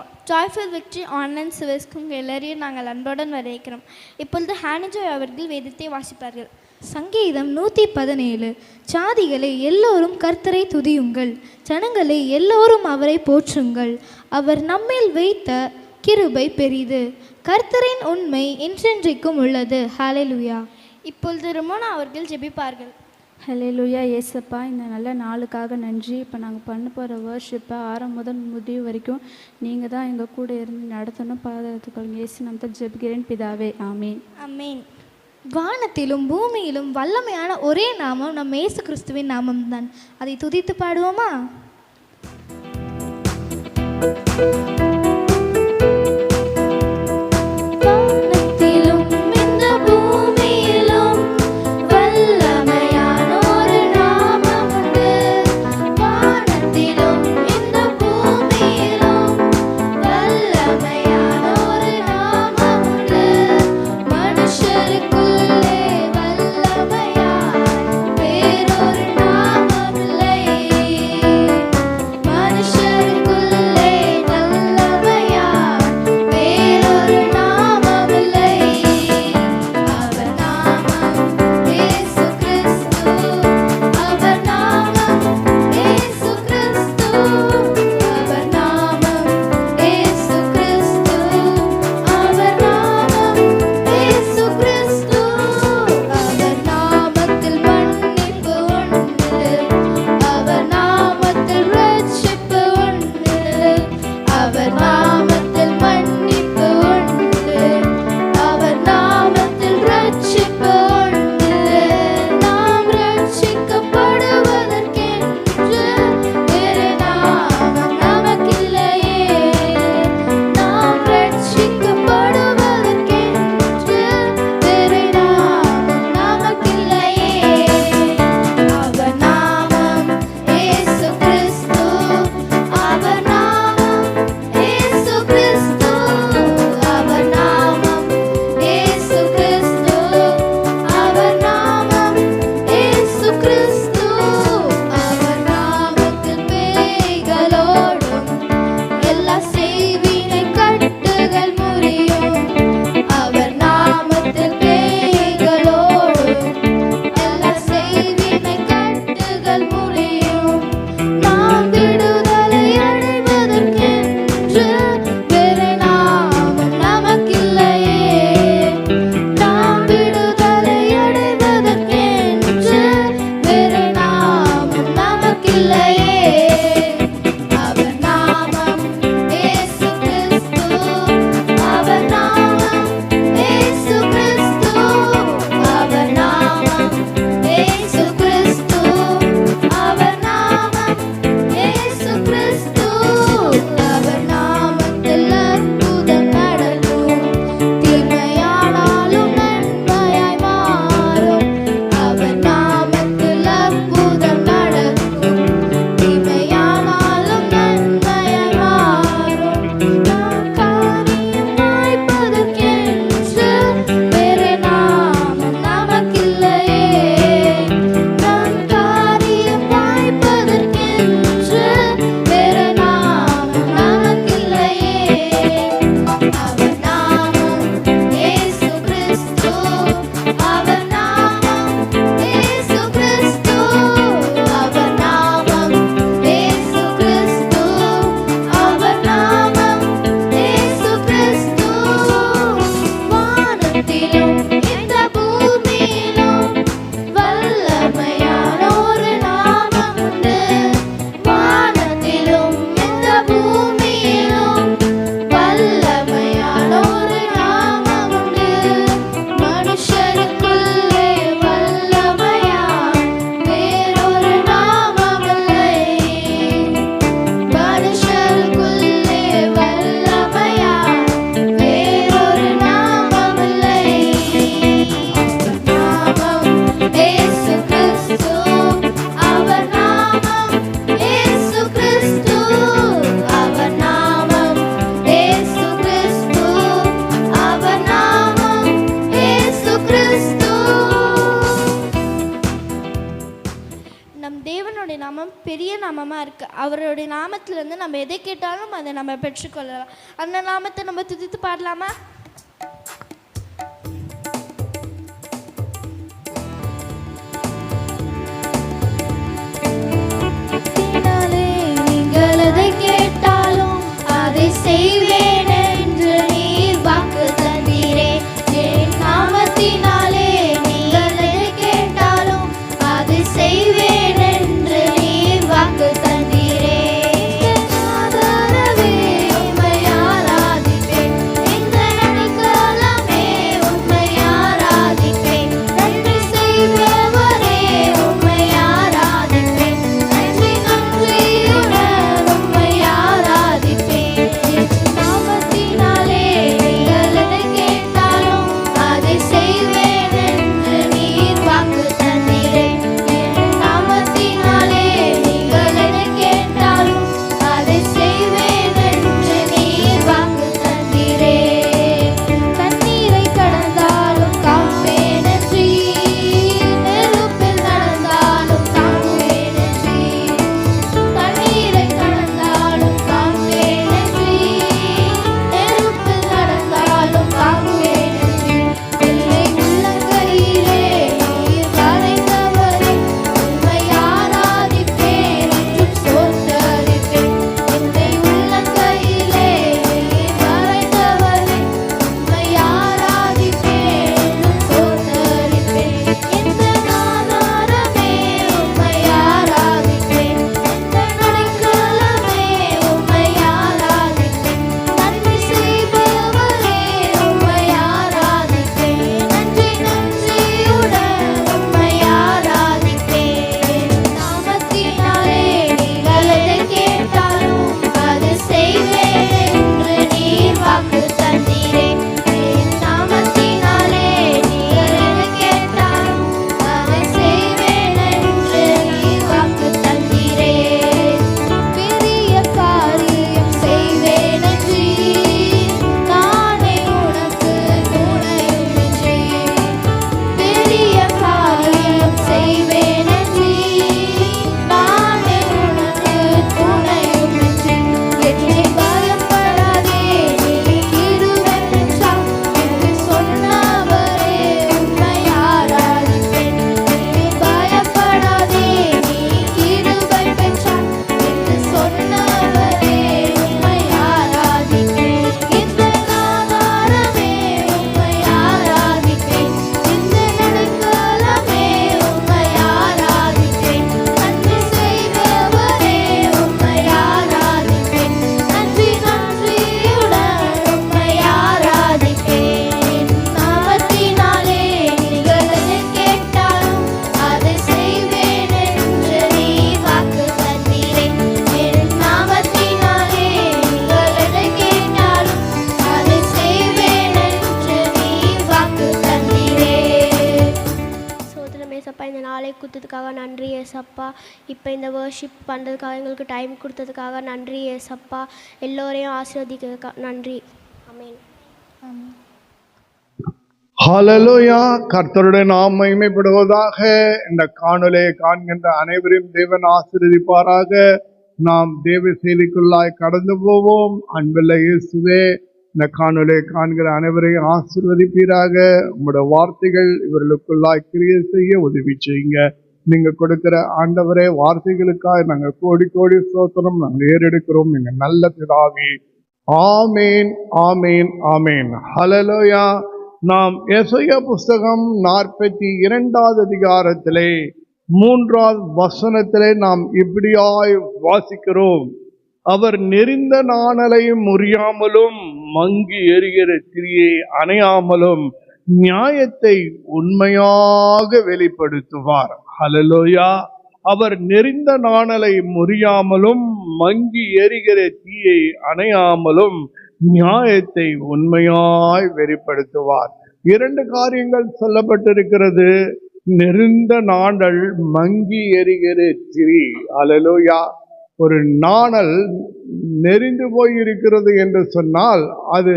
வரவேற்கிறோம் joyful victory online சிவஸ்க்கும் எல்லாரையும் நாங்கள் அன்புடன் வரவேற்கிறோம். இப்பொழுது ஹானிஜாய் அவர்கள் வேதத்தை வாசிப்பார்கள். சங்கீதம் நூற்றி பதினேழு சாதிகளை எல்லோரும் கர்த்தரை துதியுங்கள். ஜனங்களை எல்லோரும் அவரை போற்றுங்கள். அவர் நம்மில் வைத்த கிருபை பெரிது. கர்த்தரின் உண்மை என்றென்றைக்கும் உள்ளது. ஹalleluya இப்பொழுது ருமோனா அவர்கள் ஜெபிப்பார்கள். ஹalleluya ஏசப்பா இந்த நல்ல நாளுக்காக நன்றி. இப்போ நாங்கள் பண்ண போகிற வேர்ஷிப்பை ஆரம்ப முதல் முடிவு வரைக்கும் நீங்கள் தான் எங்கள் கூட இருந்து நடத்தணும். பாதத்துக்கள் ஏசு நம்ம ஜெபிக்கிறேன். பிதாவே ஆமீன். ஆமீன். வானத்திலும் பூமியிலும் வல்லமையான ஒரே நாமம் நம் இயேசு கிறிஸ்துவின் நாமம் தான். அதை துதித்து பாடுவோமா? நம்ம பெற்றுக்கொள்ளலாம். அந்த நாமத்தை நம்ம துதித்து பாடலாமா? எங்களுக்கு டைம் கொடுத்ததுக்காக நன்றி ஏசப்பா. எல்லோரையும் ஆசிர்வதிக்க நன்றி. அமேன் ஹalleluya கர்த்தருடைய நாம் மகிமைப்படுவதாக இந்த காணொலியை காண்கின்ற அனைவரையும் தேவன் ஆசீர்வதிப்பாராக. நாம் தேவ செய்திக்குள்ளாய் கடந்து போவோம். அன்புள்ள இயேசுவே இந்த காணொலியை காண்கிற அனைவரையும் ஆசிர்வதிப்பீராக. உங்களோட வார்த்தைகள் இவர்களுக்குள்ளாய் கிரியை செய்ய உதவி செய்யுங்க. நீங்க கொடுக்கிற ஆண்டவரே வார்த்தைகளுக்காக நாங்கள் கோடி கோடி சோத்திரம் நாங்கள் ஏறெடுக்கிறோம். நீங்க நல்ல பிதாவி. ஆமேன் ஆமேன் ஆமேன். ஹலலோயா நாம் எசைய புஸ்தகம் நாற்பத்தி இரண்டாவது அதிகாரத்திலே மூன்றாவது வசனத்திலே நாம் இப்படியாய் வாசிக்கிறோம். அவர் நெறிந்த நாணலை முறியாமலும் மங்கி எரிகிற திரியை அணையாமலும் நியாயத்தை உண்மையாக வெளிப்படுத்துவார். ஹலலோயா அவர் நெறிந்த நாணலை முறியாமலும் மங்கி எரிகிற தீயை அணையாமலும் நியாயத்தை உண்மையாய் வெளிப்படுத்துவார். இரண்டு காரியங்கள் சொல்லப்பட்டிருக்கிறது. நெருந்த நாணல் மங்கி எரிகிற திரி அலலோயா ஒரு நாணல் நெறிந்து போய் இருக்கிறது என்று சொன்னால் அது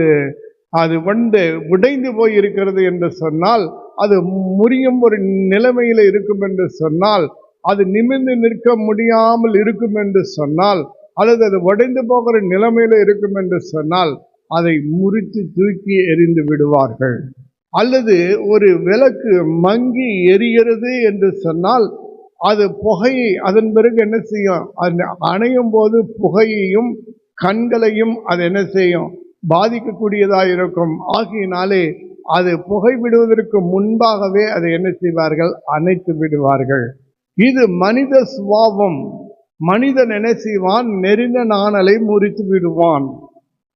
அது வந்து உடைந்து போய் இருக்கிறது என்று சொன்னால் அது முறியும் ஒரு நிலைமையில் இருக்கும் என்று சொன்னால் அது நிமிர்ந்து நிற்க முடியாமல் இருக்கும் என்று சொன்னால் அல்லது அது உடைந்து போகிற நிலைமையில் இருக்கும் என்று சொன்னால் அதை முறித்து தூக்கி எறிந்து விடுவார்கள். அல்லது ஒரு விளக்கு மங்கி எரிகிறது என்று சொன்னால் அது புகையை அதன் பிறகு என்ன செய்யும்? அது அணையும் போது புகையையும் கண்களையும் அது என்ன செய்யும்? பாதிக்கக்கூடியதாக இருக்கும் ஆகையினாலே அது புகை விடுவதற்கு முன்பாகவே அதை என்ன செய்வார்கள்? அணைத்து விடுவார்கள். இது மனித சுவாவம் மனிதன் என்ன செய்வான்? நெறிந்த நாணலை முறித்து விடுவான்.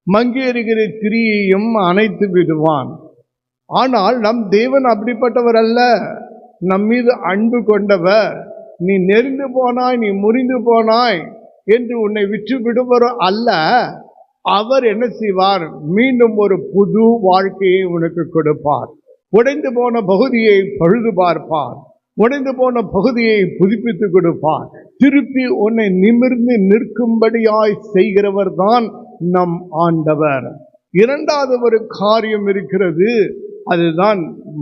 மங்கி திரியையும் அணைத்து விடுவான். ஆனால் நம் தேவன் அப்படிப்பட்டவர் அல்ல. நம் மீது அன்பு கொண்டவர். நீ நெறிந்து போனாய் நீ முறிந்து போனாய் என்று உன்னை விற்று விடுவர் அல்ல. அவர் என்ன செய்வார்? மீண்டும் ஒரு புது வாழ்க்கையை உனக்கு கொடுப்பார். உடைந்து போன பகுதியை பழுது பார்ப்பார். உடைந்து போன பகுதியை புதுப்பித்து கொடுப்பார். திருப்பி உன்னை நிமிர்ந்து நிற்கும்படியாய் செய்கிறவர் தான் நம் ஆண்டவர். இரண்டாவது ஒரு காரியம் இருக்கிறது. அதுதான்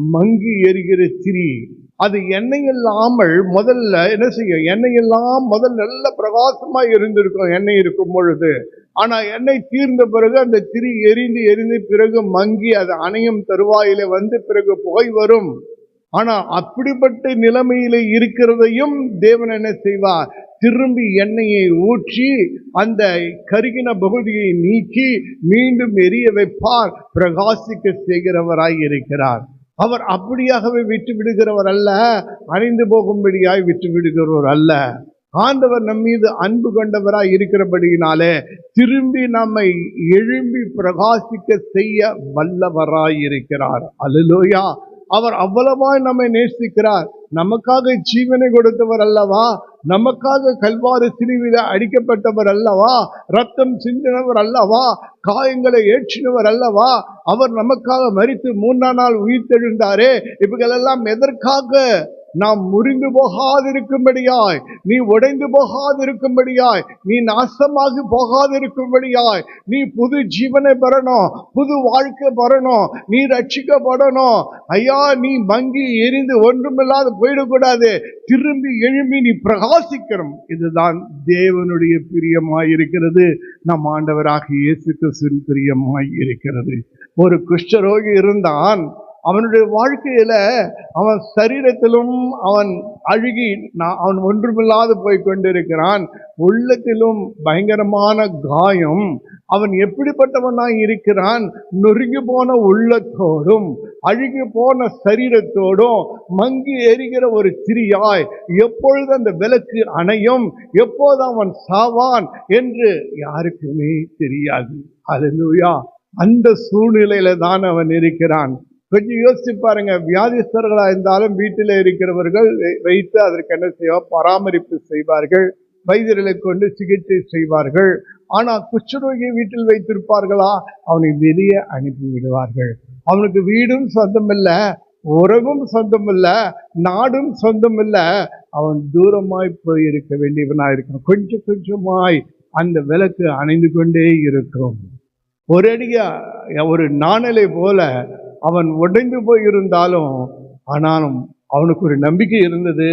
மங்கி எரிகிற திரி. அது எண்ணெய் இல்லாமல் முதல்ல என்ன செய்யும்? எண்ணெய் எல்லாம் முதல் நல்ல பிரகாசமாக இருந்திருக்கும். எண்ணெய் இருக்கும் பொழுது ஆனா எண்ணெய் தீர்ந்த பிறகு அந்த திரி எரிந்து எரிந்து பிறகு மங்கி அது அணையும் தருவாயில வந்து பிறகு புகை வரும். ஆனா அப்படிப்பட்ட நிலைமையில இருக்கிறதையும் தேவன் என்ன செய்வார்? திரும்பி எண்ணெயை ஊற்றி அந்த கருகின பகுதியை நீக்கி மீண்டும் எரிய வைப்பார். பிரகாசிக்க செய்கிறவராய் இருக்கிறார். அவர் அப்படியாகவே விட்டு விடுகிறவர் அல்ல அணிந்து போகும்படியாய் விட்டு விடுகிறவர் அல்ல. ஆண்டவர் நம் மீது அன்பு கொண்டவராய் இருக்கிறபடியினாலே திரும்பி நம்மை எழும்பி பிரகாசிக்க செய்ய வல்லவராய் இருக்கிறார். அலுலோயா அவர் அவ்வளவாய் நம்மை நேசிக்கிறார். நமக்காக ஜீவனை கொடுத்தவர் அல்லவா? நமக்காக கல்வாறு சிலுவில அடிக்கப்பட்டவர் அல்லவா? ரத்தம் சிந்தினவர் அல்லவா? காயங்களை ஏற்றினவர் அல்லவா? அவர் நமக்காக மறித்து மூன்றாம் நாள் உயிர்த்தெழுந்தாரே. இவைகளெல்லாம் எதற்காக? நாம் முறிந்து போகாதிருக்கும்படியாய் நீ உடைந்து போகாதிருக்கும்படியாய் நீ நாசமாகி போகாதிருக்கும்படியாய் நீ புது ஜீவனை பெறணும் புது வாழ்க்கை பெறணும் நீ ரட்சிக்கப்படணும். ஐயா நீ மங்கி எரிந்து ஒன்றுமில்லாது போயிடக்கூடாது. திரும்பி எழும்பி நீ பிரகாசிக்கணும். இதுதான் தேவனுடைய பிரியமாய் இருக்கிறது நம் ஆண்டவராக இயேசு கிறிஸ்துவின் பிரியமாய் இருக்கிறது ஒரு குஷ்டரோகி இருந்தான். அவனுடைய வாழ்க்கையில் அவன் சரீரத்திலும் அவன் அழுகி நான் அவன் ஒன்றுமில்லாது போய் கொண்டிருக்கிறான் உள்ளத்திலும் பயங்கரமான காயம். அவன் எப்படிப்பட்டவனாய் இருக்கிறான்? நொறுங்கி போன உள்ளத்தோடும் அழுகி போன சரீரத்தோடும் மங்கி எரிகிற ஒரு திரியாய் எப்பொழுது அந்த விளக்கு அணையும் எப்போது அவன் சாவான் என்று யாருக்குமே தெரியாது. அல்லேலூயா அந்த சூழ்நிலையில தான் அவன் இருக்கிறான். கொஞ்சம் யோசிச்சு பாருங்க. வியாதிஸ்தர்களாக இருந்தாலும் வீட்டில் இருக்கிறவர்கள் வை- வைத்து அதற்கு என்ன செய்வார் பராமரிப்பு செய்வார்கள். வைத்தியர்களை கொண்டு சிகிச்சை செய்வார்கள். ஆனால் குஷ்டரோகியை வீட்டில் வைத்திருப்பார்களா? அவனை வெளியே அனுப்பி விடுவார்கள். அவனுக்கு வீடும் சொந்தம் உறவும் சொந்தம் நாடும் சொந்தமில்ல. அவன் தூரமாய் போயிருக்க வேண்டியவனாக இருக்கான் கொஞ்சம் கொஞ்சமாய் அந்த விளக்கு அணைந்து கொண்டே இருக்கும். ஒரு அடியா ஒரு நாணலை போல அவன் உடைந்து போய் இருந்தாலும் ஆனாலும் அவனுக்கு ஒரு நம்பிக்கை இருந்தது.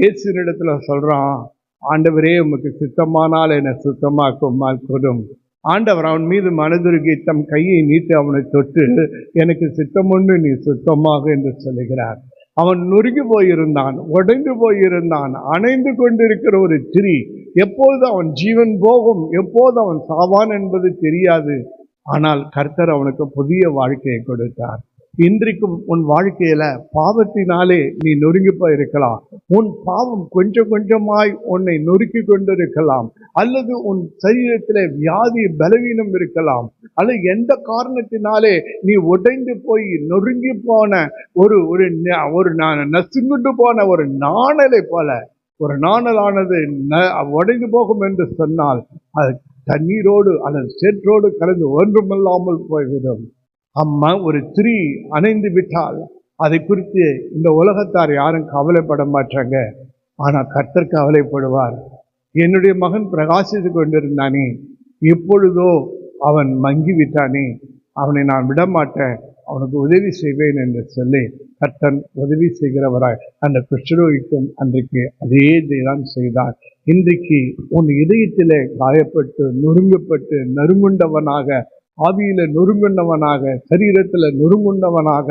இயேசுனிடத்தில் சொல்கிறான் ஆண்டவரே உமக்கு சுத்தமானால் என்னை சுத்தமாக்குமால் கொடும். ஆண்டவர் அவன் மீது மனதுருகி தம் கையை நீட்டு அவனை தொட்டு எனக்கு சித்தமுண்டு நீ சுத்தமாக என்று சொல்லுகிறார். அவன் நொறுங்கி போயிருந்தான் உடைந்து போயிருந்தான் அணைந்து கொண்டிருக்கிற ஒரு திரி. எப்போது அவன் ஜீவன் போகும் எப்போது அவன் சாவான் என்பது தெரியாது. ஆனால் கர்த்தர் அவனுக்கு புதிய வாழ்க்கையை கொடுத்தார். இன்றைக்கும் உன் வாழ்க்கையில பாவத்தினாலே நீ நொறுங்கி போயிருக்கலாம் உன் பாவம் கொஞ்சம் கொஞ்சமாய் உன்னை நொறுக்கி கொண்டிருக்கலாம். அல்லது உன் சரீரத்தில் வியாதி பலவீனம் இருக்கலாம். அல்லது எந்த காரணத்தினாலே நீ உடைந்து போய் நொறுங்கி போன ஒரு ஒரு ஒரு நசுங்குண்டு போன ஒரு நாணலை போல. ஒரு நாணலானது ந- உடைந்து போகும் என்று சொன்னால் அது தண்ணீரோடு அல்லது சேற்றோடு கலந்து ஒன்றுமில்லாமல் போய்விடும். அம்மா ஒரு திரி அணைந்து விட்டால் அதை குறித்து இந்த உலகத்தார் யாரும் கவலைப்பட மாட்டாங்க. ஆனால் கர்த்தர் கவலைப்படுவார். என்னுடைய மகன் பிரகாசித்து கொண்டிருந்தானே இப்பொழுதோ அவன் மங்கி விட்டானே அவனை நான் விடமாட்டேன் அவனுக்கு உதவி செய்வேன் என்று சொல்லி கர்த்தன் உதவி செய்கிறவராய் அந்த குஷ்டரோகிக்கும் அன்றைக்கு அதே தான் செய்தார். இன்றைக்கு உன் இதயத்திலே காயப்பட்டு நொறுங்கப்பட்டு நறுங்குண்டவனாக ஆவியில நொறுங்குண்டவனாக சரீரத்தில் நொறுங்குண்டவனாக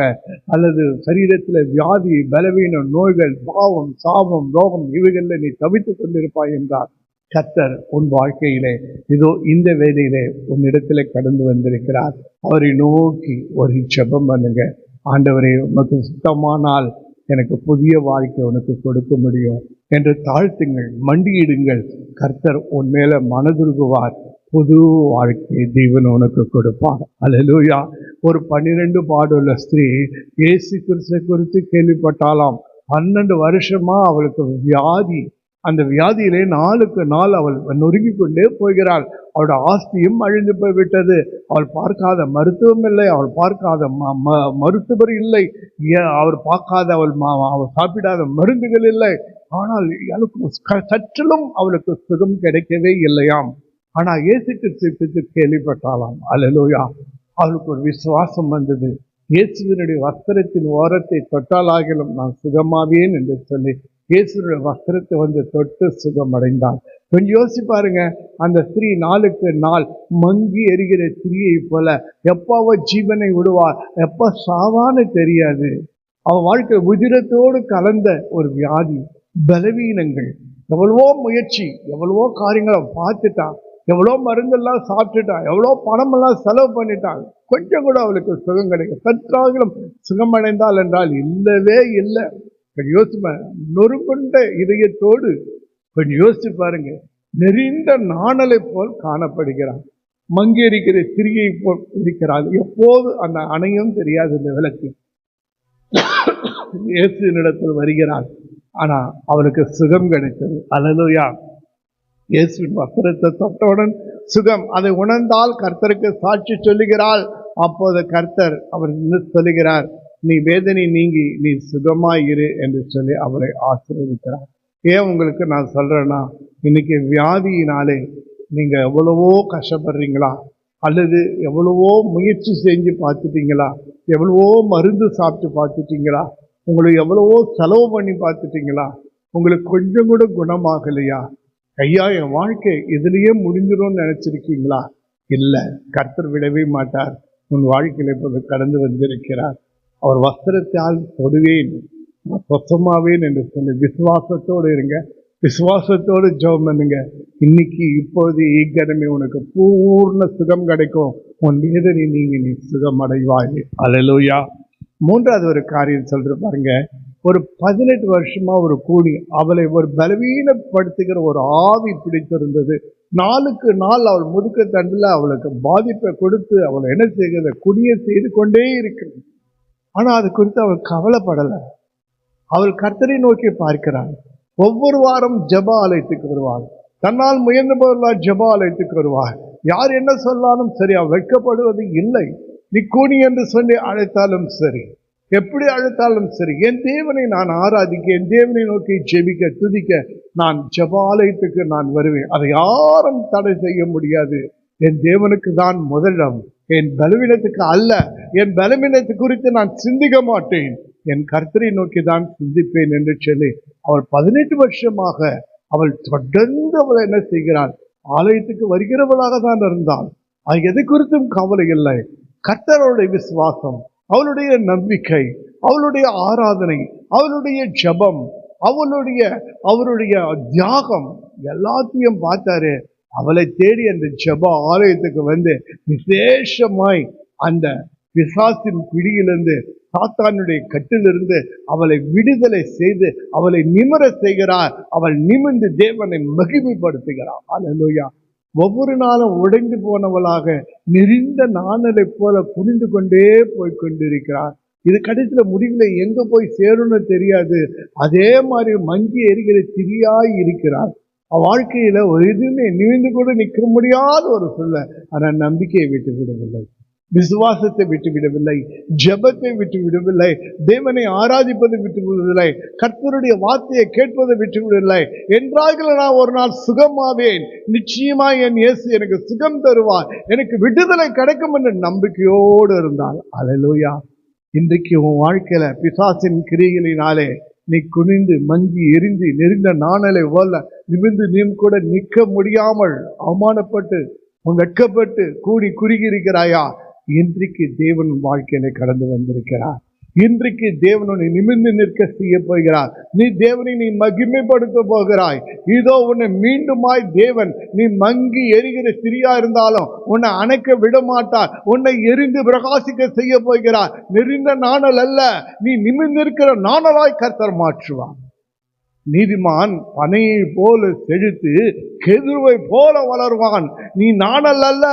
அல்லது சரீரத்தில் வியாதி பலவீனம் நோய்கள் பாவம் சாபம் ரோகம் இவைகளில் நீ தவித்துக் கொண்டிருப்பாய் என்றார் கத்தர் உன் வாழ்க்கையிலே. இதோ இந்த வேலையிலே உன்னிடத்திலே கடந்து வந்திருக்கிறார். அவரை நோக்கி ஒரு செபம் பண்ணுங்க. ஆண்டவரே உனக்கு சுத்தமானால் எனக்கு புதிய வாழ்க்கை உனக்கு கொடுக்க முடியும். என்று தாழ்த்துங்கள் மண்டியிடுங்கள். கர்த்தர் உன் மேல மனதுருகுவார். புது வாழ்க்கை தேவன் உனக்கு கொடுப்பார். அலலூயா ஒரு பன்னிரெண்டு பாடுள்ள ஸ்திரீ இயேசு கிறிஸ்து குறித்து கேள்விப்பட்டாலாம் பன்னெண்டு வருஷமா அவளுக்கு வியாதி. அந்த வியாதியிலே நாளுக்கு நாள் அவள் நொறுங்கி கொண்டே போகிறாள். அவளோட ஆஸ்தியும் அழிந்து போய்விட்டது. அவள் பார்க்காத மருத்துவம் இல்லை. அவள் பார்க்காத ம- ம- மருத்துவர் இல்லை. அவர் பார்க்காத அவள் அவள் சாப்பிடாத மருந்துகள் இல்லை. ஆனால் அவளுக்கு சற்றிலும் அவளுக்கு சுகம் கிடைக்கவே இல்லையாம். ஆனால் இயேசு கிறிஸ்து கேள்விப்பட்டாலாம். அலலோயா அவளுக்கு ஒரு விசுவாசம் வந்தது. இயேசுவினுடைய வஸ்திரத்தின் ஓரத்தை தொட்டாலாகிலும் நான் சுகமாவேன் என்று சொல்லி இயேசுடைய வஸ்திரத்தை வந்து தொட்டு சுகம் அடைந்தாள் கொஞ்சம் யோசிச்சு பாருங்க. அந்த ஸ்திரீ நாளுக்கு நாள் மங்கி எரிகிற ஸ்திரீயை போல எப்போ ஜீவனை விடுவார் எப்போ சாவான்னு தெரியாது. அவன் வாழ்க்கை உதிரத்தோடு கலந்த ஒரு வியாதி. பலவீனங்கள். எவ்வளவோ முயற்சி எவ்வளவோ காரியங்களை பார்த்துட்டான். எவ்வளோ மருந்தெல்லாம் சாப்பிட்டுட்டான். எவ்வளோ பணமெல்லாம் செலவு பண்ணிட்டான். கொஞ்சம் கூட அவளுக்கு சுகம் கிடைக்கும் சற்றாகிலும் சுகமடைந்தாள் என்றால் இல்லவே இல்லை. கொஞ்சம் யோசிச்சு பாருங்க. நொறுங்குண்ட இதயத்தோடு கொஞ்சம் யோசிச்சு பாருங்க. நெறிந்த நாணலை போல் காணப்படுகிறான் மங்கி இருக்கிற சிறியை போல் இருக்கிறாள். எப்போது அந்த அணையும் தெரியாது இந்த விளக்கு. இயேசு நிலத்தில் வருகிறாள் ஆனால் அவளுக்கு சுகம் கிடைத்தது. அலலுயா இயேசுவின் வஸ்திரத்தை தொட்டவுடன் சுகம். அதை உணர்ந்தால் கர்த்தருக்கு சாட்சி சொல்லுகிறாள். அப்போது கர்த்தர் அவர் நின்று சொல்லுகிறார் நீ வேதனை நீங்கி நீ சுகமாயிரு என்று சொல்லி அவரை ஆசீர்வதிக்கிறார். ஏன் உங்களுக்கு நான் சொல்கிறேன்னா இன்னைக்கு வியாதியினாலே நீங்கள் எவ்வளவோ கஷ்டப்படுறீங்களா? அல்லது எவ்வளவோ முயற்சி செஞ்சு பார்த்துட்டீங்களா? எவ்வளவோ மருந்து சாப்பிட்டு பார்த்துட்டீங்களா? உங்களை எவ்வளவோ செலவு பண்ணி பார்த்துட்டீங்களா? உங்களுக்கு கொஞ்சம் கூட குணமாகலையா? ஐயா என் வாழ்க்கை இதுலேயே முடிஞ்சிடும்னு நினைச்சிருக்கீங்களா? இல்லை கர்த்தர் விடவே மாட்டார். உன் வாழ்க்கையில் இப்போது கடந்து வந்திருக்கிறார். அவர் வஸ்திரத்தால் தொடுவேன். நான் சொத்தமாவேன் என்று சொல்லி விசுவாசத்தோடு இருங்க. விசுவாசத்தோடு ஜெபம் பண்ணுங்க. இன்னைக்கு இப்போது ஈக்கனமே உனக்கு பூர்ண சுகம் கிடைக்கும். உன் வேதனை நீங்க நீ சுகம் அடைவாய் அலலூயா மூன்றாவது ஒரு காரியம் சொல்கிற பாருங்க. ஒரு பதினெட்டு வருஷமாக ஒரு கூடி அவளை ஒரு பலவீனப்படுத்துகிற ஒரு ஆவி பிடித்திருந்தது. நாளுக்கு நாள் அவள் முதுக்க தண்டில் அவளுக்கு பாதிப்பை கொடுத்து அவளை என்ன செய்கிறத? குடிய செய்து கொண்டே இருக்கிறது. ஆனால் அது குறித்து அவள் கவலைப்படலை. அவள் கர்த்தரை நோக்கி பார்க்கிறாள். ஒவ்வொரு வாரம் ஜப ஆலயத்துக்கு வருவாள். தன்னால் முயன்ற போதெல்லாம் ஜெப ஆலயத்துக்கு வருவாள். யார் என்ன சொன்னாலும் சரி அவள் வெட்கப்படுவது இல்லை. நீ கூனி என்று சொல்லி அழைத்தாலும் சரி. எப்படி அழைத்தாலும் சரி என் தேவனை நான் ஆராதிக்க என் தேவனை நோக்கி ஜெபிக்க துதிக்க நான் ஜபாலயத்துக்கு நான் வருவேன். அதை யாரும் தடை செய்ய முடியாது. என் தேவனுக்கு தான் முதலிடம். என் பலவீனத்துக்கு அல்ல. என் பலவீனத்தை குறித்து நான் சிந்திக்க மாட்டேன். என் கர்த்தரை நோக்கி தான் சிந்திப்பேன் என்று சொல்லி அவள் பதினெட்டு வருஷமாக அவள் தொடர்ந்து அவள் என்ன செய்கிறாள்? ஆலயத்துக்கு வருகிறவளாக தான் இருந்தாள். அது எது குறித்தும் கவலை இல்லை. கர்த்தருடைய விசுவாசம் அவளுடைய நம்பிக்கை அவளுடைய ஆராதனை அவளுடைய ஜபம் அவளுடைய அவருடைய தியாகம் எல்லாத்தையும் பார்த்தாரு. அவளை தேடி அந்த ஜெப ஆலயத்துக்கு வந்து விசேஷமாய் அந்த பிசாசின் பிடியிலிருந்து சாத்தானுடைய கட்டிலிருந்து அவளை விடுதலை செய்து அவளை நிமிர செய்கிறார். அவள் நிமிர்ந்து தேவனை மகிமைப்படுத்துகிறார். அலலுயா ஒவ்வொரு நாளும் உடைந்து போனவளாக நெறிந்த நாணலை போல குனிந்து கொண்டே போய் கொண்டிருக்கிறார். இது கடைசியில் முடிவில் எங்க போய் சேரும்னு தெரியாது. அதே மாதிரி மங்கி எரிகிற திரியாய் இருக்கிறார். வாழ்க்கையில் ஒரு எதுவுமே நிமிந்து கூட நிற்க முடியாத ஒரு சொல்ல ஆனால் நம்பிக்கையை விட்டு விடவில்லை. விசுவாசத்தை விட்டு விடவில்லை ஜெபத்தை விட்டு விடவில்லை தேவனை ஆராதிப்பதை விட்டு விடவில்லை கர்த்தருடைய வார்த்தையை கேட்பதை விட்டு விடவில்லை என்றார்கள் நான் ஒரு நாள் சுகமாவேன். நிச்சயமாக என் இயேசு எனக்கு சுகம் தருவார். எனக்கு விடுதலை கிடைக்கும் என்ற நம்பிக்கையோடு இருந்தால் அலலோயா இன்றைக்கு உன் வாழ்க்கையில பிசாசின் கிரிகளினாலே நீ குனிந்து மங்கி எரிந்து நெறிந்த நாணலை போல நிமிந்து நீம் கூட நிற்க முடியாமல் அவமானப்பட்டு உன் வெட்கப்பட்டு கூடி குறுகி இருக்கிறாயா இன்றைக்கு தேவன் வாழ்க்கையில கடந்து வந்திருக்கிறார். இன்றைக்கு தேவன் உன்னை நிமிர்ந்து நிற்க செய்ய போகிறார். நீ தேவனை நீ மகிமைப்படுத்த போகிறாய். இதோ உன்னை மீண்டுமாய் தேவன் நீ மங்கி எரிகிற சிறியா இருந்தாலும் உன்னை அணைக்க விட மாட்டார் உன்னை எரிந்து பிரகாசிக்க செய்ய போகிறார். நெறிந்த நாணல் அல்ல. நீ நிமிர்ந்திருக்கிற நாணலாய் கர்த்தர் மாற்றுவான் நீதிமான் பனையை போல செழித்து கெதுவை போல வளருவான். நீ நாணல் அல்ல.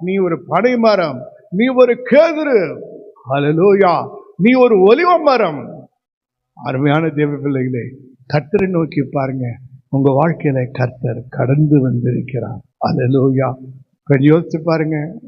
நீ ஒரு பனை மரம் நீ ஒரு கேதுரு. ஹalleluya. நீ ஒரு ஒலிவ மரம் அருமையான தேவ பிள்ளைகளே கர்த்தரை நோக்கி பாருங்க. உங்க வாழ்க்கையில கர்த்தர் கடந்து வந்திருக்கிறார். ஹalleluya. கொஞ்சம் யோசிச்சு பாருங்க.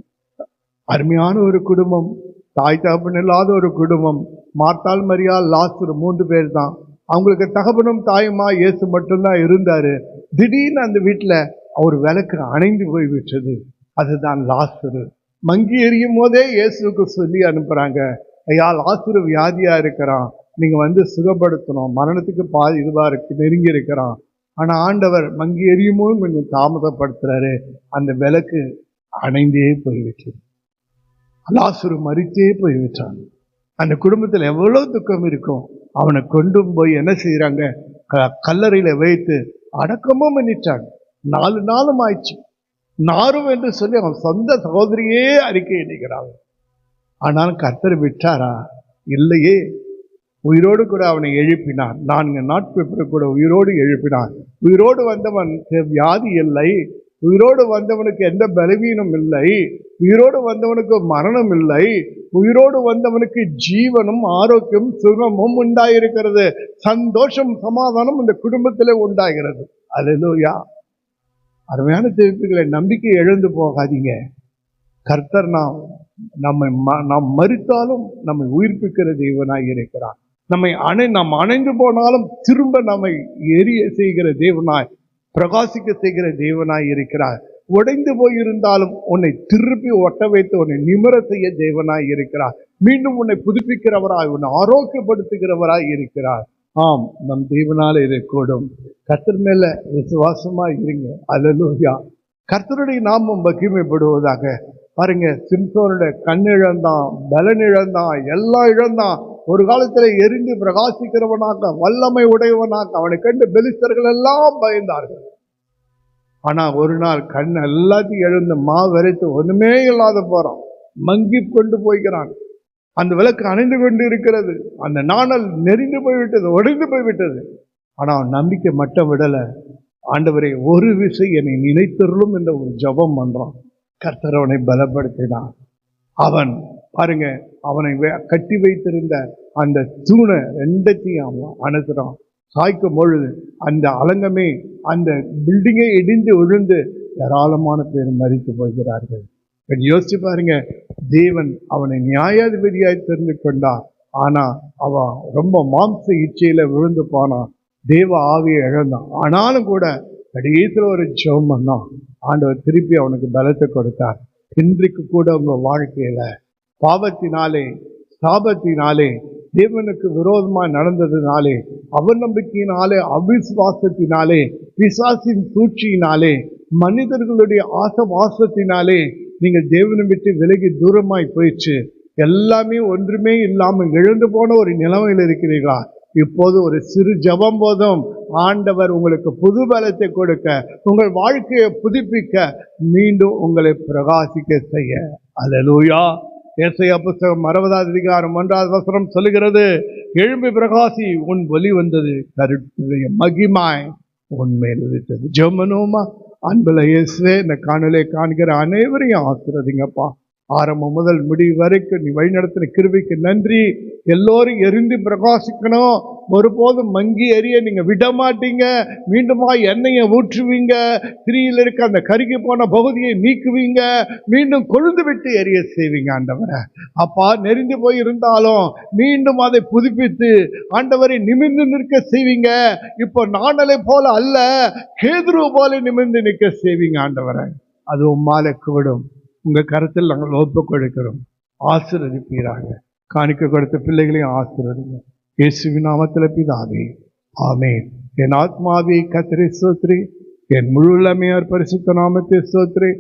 அருமையான ஒரு குடும்பம் தாய் தகப்பன் இல்லாத ஒரு குடும்பம். மார்த்தால் மரியா லாஸ்டர் மூன்று பேர் தான். அவங்களுக்கு தகப்பனும் தாயுமா இயேசு மட்டும்தான் இருந்தார். திடீர்னு அந்த வீட்டில் அவர் விளக்கு அணைந்து போய் விட்டது அதுதான் லாஸ்டர் மங்கி எரியும் போதே இயேசுவுக்கு சொல்லி அனுப்புகிறாங்க ஐயா லாசுரு வியாதியாக இருக்கிறான். நீங்கள் வந்து சுகப்படுத்தணும். மரணத்துக்கு பா இதுவாக இருக்கு நெருங்கி இருக்கிறான். ஆனால் ஆண்டவர் மங்கி எரியும் போது கொஞ்சம் தாமதப்படுத்துகிறாரு அந்த விளக்கு அணைந்தே போய்விட்டது. லாசுரு மறித்தே போய்விட்டான். அந்த குடும்பத்தில் எவ்வளோ துக்கம் இருக்கும். அவனை கொண்டும் போய் என்ன செய்கிறாங்க க- கல்லறையில் வைத்து அடக்கமும் பண்ணிட்டாங்க. நாலு நாளும் ஆயிடுச்சு. நாரும் என்று சொல்லி அவன் சொந்த சகோதரியே அறிக்கை இணைக்கிறாங்க ஆனால் கர்த்தர் விட்டாரா? இல்லையே. உயிரோடு கூட அவனை எழுப்பினான். நான்கு நாட்கள் கூட உயிரோடு எழுப்பினான். உயிரோடு வந்தவன் வியாதி இல்லை. உயிரோடு வந்தவனுக்கு எந்த பலவீனம் இல்லை. உயிரோடு வந்தவனுக்கு மரணம் இல்லை. உயிரோடு வந்தவனுக்கு ஜீவனும் ஆரோக்கியம் சுகமும் உண்டாயிருக்கிறது. சந்தோஷம் சமாதானம் இந்த குடும்பத்திலே உண்டாகிறது. அல்லேலூயா அருமையான திருப்பிகளை நம்பிக்கை எழுந்து போகாதீங்க. கர்த்தர் நாம் நம்மை ம- நாம் மறுத்தாலும் நம்மை உயிர்ப்பிக்கிற தெய்வனாய் இருக்கிறார். நம்மை அணை நாம் அணைந்து போனாலும் திரும்ப நம்மை எரிய செய்கிற தேவனாய் பிரகாசிக்க செய்கிற தேவனாய் இருக்கிறார். உடைந்து போயிருந்தாலும் உன்னை திருப்பி ஒட்ட வைத்து உன்னை நிமிர செய்ய தேவனாய் இருக்கிறார். மீண்டும் உன்னை புதுப்பிக்கிறவராய் உன்னை ஆரோக்கியப்படுத்துகிறவராய் இருக்கிறார். ஆம் நம் தேவனால இதை கூடும் கர்த்தர் மேல விசுவாசமாக இருங்க. அல்லேலூயா கர்த்தருடைய நாமம் மகிமைப்படுவதாக. பாருங்க சிம்சோனுடைய கண் இழந்தான் பலன் இழந்தான் எல்லாம் இழந்தான். ஒரு காலத்தில் எரிந்து பிரகாசிக்கிறவனாக வல்லமை உடையவனாக அவனை கண்டு பெலிஸ்தர்கள் எல்லாம் பயந்தார்கள். ஆனால் ஒரு நாள் கண் எல்லாத்தையும் எழுந்து மா வரைத்து இல்லாத போகிறான் மங்கி கொண்டு போய்கிறான் அந்த விளக்கு அணைந்து கொண்டு இருக்கிறது அந்த நாணல் நெறிந்து போய்விட்டது உடைந்து போய்விட்டது. ஆனால் நம்பிக்கை மட்டும் விடலை. ஆண்டவரை ஒரு விசை என்னை நினைத்தருளும் என்ற ஒரு ஜெபம் பண்ணுறான் கர்த்தர் அவனை பலப்படுத்தினான் அவன் பாருங்க அவனை வே- கட்டி வைத்திருந்த அந்த தூணை ரெண்டத்தையும் அவன் அணுகிறான் சாய்க்கும் பொழுது அந்த அலங்கமே அந்த பில்டிங்கே இடிந்து விழுந்து ஏராளமான பேர் மறித்து போகிறார்கள். கொஞ்சம் யோசிச்சு பாருங்க தேவன் அவனை நியாயாதிபதியாய் தெரிந்து கொண்டார் ஆனா அவன் ரொம்ப மாம்ச இச்சையில விழுந்து போனான் தேவ ஆவியை இழந்தான் ஆனாலும் கூட கடைசியில் ஒரு ஜெபம் பண்ணான் ஆண்டவர் திருப்பி அவனுக்கு பலத்தை கொடுத்தார். இன்றைக்கு கூட உங்க வாழ்க்கையில பாவத்தினாலே சாபத்தினாலே தேவனுக்கு விரோதமாக நடந்ததுனாலே அவநம்பிக்கையினாலே அவிசுவாசத்தினாலே பிசாசின் சூழ்ச்சியினாலே மனிதர்களுடைய ஆசவாசத்தினாலே நீங்கள் தேவனை விட்டு விலகி தூரமாய் போயிடுச்சு எல்லாமே ஒன்றுமே இல்லாமல் இழந்து போன ஒரு நிலைமையில் இருக்கிறீர்களா? இப்போது ஒரு சிறு ஜெபம் போதும். ஆண்டவர் உங்களுக்கு புது பலத்தை கொடுக்க உங்கள் வாழ்க்கையை புதுப்பிக்க மீண்டும் உங்களை பிரகாசிக்க செய்ய. அலலூயா ஏசையா புஸ்தகம் அறுபதாவது அதிகாரம் ஒன்றாவது வசனம் சொல்லுகிறது எழும்பி பிரகாசி உன் ஒலி வந்தது கருத்துடைய மகிமாய் உண்மையில் விட்டது. ஜெமனோமா அன்பில் இயேசுவே இந்த காணொலியை காண்கிற அனைவரையும் ஆசிரதிங்கப்பா ஆரம்பம் முதல் முடிவு வரைக்கும் நீ வழிநடத்தின கிருவிக்கு நன்றி. எல்லோரும் எரிந்து பிரகாசிக்கணும். ஒருபோதும் மங்கி எரிய நீங்கள் விட மாட்டீங்க. மீண்டுமா எண்ணெயை ஊற்றுவீங்க. திரியில் இருக்க அந்த கருகி போன பகுதியை நீக்குவீங்க. மீண்டும் கொழுந்து விட்டு எரிய செய்வீங்க ஆண்டவரை. அப்பா நெறிந்து போய் இருந்தாலும் மீண்டும் அதை புதுப்பித்து ஆண்டவரை நிமிர்ந்து நிற்க செய்வீங்க. இப்போ நாணலை போல அல்ல கேதுரு போல நிமிர்ந்து நிற்க செய்வீங்க ஆண்டவரை. அது உம்மாலை விடும் உங்கள் கருத்தில் நாங்கள் ஒப்புக் கொடுக்கிறோம் ஆசீர்வதிப்பீராக. காணிக்க கொடுத்த பிள்ளைகளையும் ஆசீர்வதிங்க. இயேசுவின் நாமத்தில் பிதாவே ஆமே என் ஆத்மாவே கத்திரி ஸ்தோத்ரி. என் முழுமையார் பரிசுத்த நாமத்தை சோத்ரி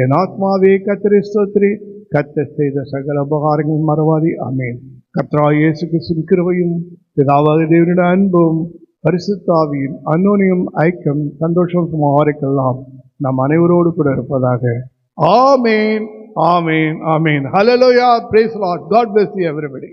என் ஆத்மாவே கத்திரி ஸ்தோத்ரி. கத்த செய்த சகல உபகாரங்கள் மறவாதி ஆமென். கத்ரா இயேசு கிறிஸ்துவின் கிருவையும் பிதாவாக தேவனுடைய அன்பும் பரிசுத்தாவியின் அன்னோனியம் ஐக்கியம் சந்தோஷம் சுமாரிக்கெல்லாம் நம் அனைவரோடு கூட இருப்பதாக. Amen amen amen. Hallelujah praise Lord God bless you everybody.